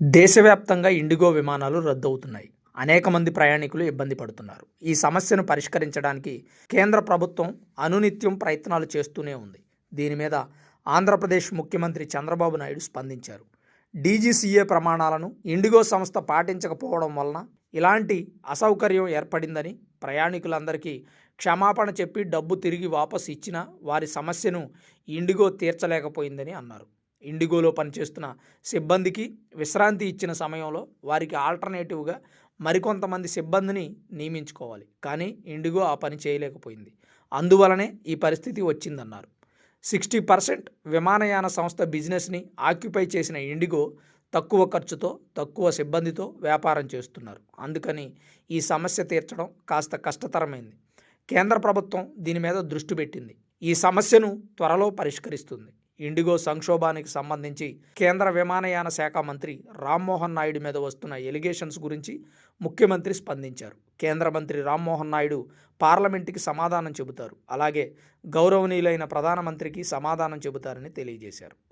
దేశవ్యాప్తంగా ఇండిగో విమానాలు రద్దవుతున్నాయి. అనేక మంది ప్రయాణికులు ఇబ్బంది పడుతున్నారు. ఈ సమస్యను పరిష్కరించడానికి కేంద్ర ప్రభుత్వం అనునిత్యం ప్రయత్నాలు చేస్తూనే ఉంది. దీని మీద ఆంధ్రప్రదేశ్ ముఖ్యమంత్రి చంద్రబాబు నాయుడు స్పందించారు. డీజీసీఏ ప్రమాణాలను ఇండిగో సంస్థ పాటించకపోవడం వలన ఇలాంటి అసౌకర్యం ఏర్పడిందని ప్రయాణికులందరికీ క్షమాపణ చెప్పి డబ్బు తిరిగి వాపసు ఇచ్చినా వారి సమస్యను ఇండిగో తీర్చలేకపోయిందని అన్నారు. ఇండిగోలో పనిచేస్తున్న సిబ్బందికి విశ్రాంతి ఇచ్చిన సమయంలో వారికి ఆల్టర్నేటివ్గా మరికొంతమంది సిబ్బందిని నియమించుకోవాలి. కానీ ఇండిగో ఆ పని చేయలేకపోయింది. అందువలనే ఈ పరిస్థితి వచ్చిందన్నారు. సిక్స్టీ పర్సెంట్ విమానయాన సంస్థ బిజినెస్ని ఆక్యుపై చేసిన ఇండిగో తక్కువ ఖర్చుతో తక్కువ సిబ్బందితో వ్యాపారం చేస్తున్నారు. అందుకని ఈ సమస్య తీర్చడం కాస్త కష్టతరమైంది. కేంద్ర ప్రభుత్వం దీని మీద దృష్టి పెట్టింది. ఈ సమస్యను త్వరలో పరిష్కరిస్తుంది. ఇండిగో సంక్షోభానికి సంబంధించి కేంద్ర విమానయాన శాఖ మంత్రి రామ్మోహన్ నాయుడు మీద వస్తున్న ఎలిగేషన్స్ గురించి ముఖ్యమంత్రి స్పందించారు. కేంద్ర మంత్రి రామ్మోహన్ నాయుడు పార్లమెంటుకి సమాధానం చెబుతారు. అలాగే గౌరవనీయులైన ప్రధానమంత్రికి సమాధానం చెబుతారని తెలియజేశారు.